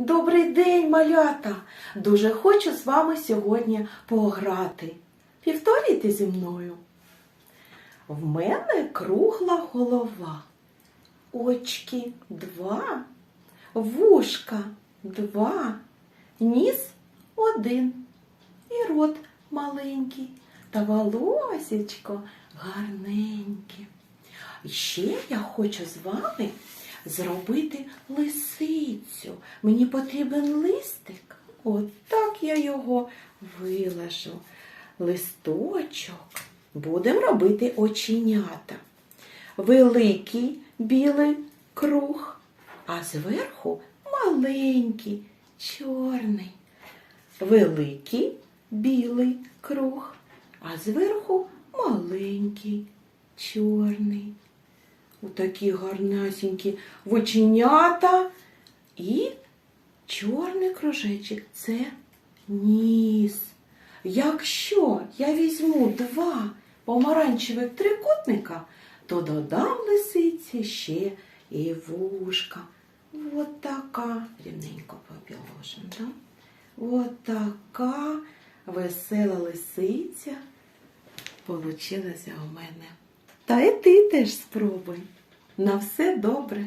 Добрий день, малята! Дуже хочу з вами сьогодні пограти. Повторюйте зі мною. В мене кругла голова, очки два, вушка два, ніс один і рот маленький, та волосечко гарненьке. І ще я хочу з вами зробити лисицю. Мені потрібен листик. От так я його вилажу. Листочок. Будемо робити оченята. Великий білий круг, а зверху маленький чорний. Великий білий круг, а зверху маленький чорний. Отакі гарнасінькі воченята і чорний кружечок це ніс. Якщо я візьму два помаранчевих трикутника, то додам лисиці ще і вушка. От така, рівненько попіложимо, да? От така весела лисиця получилася у мене. Та і ти теж спробуй. На все добре.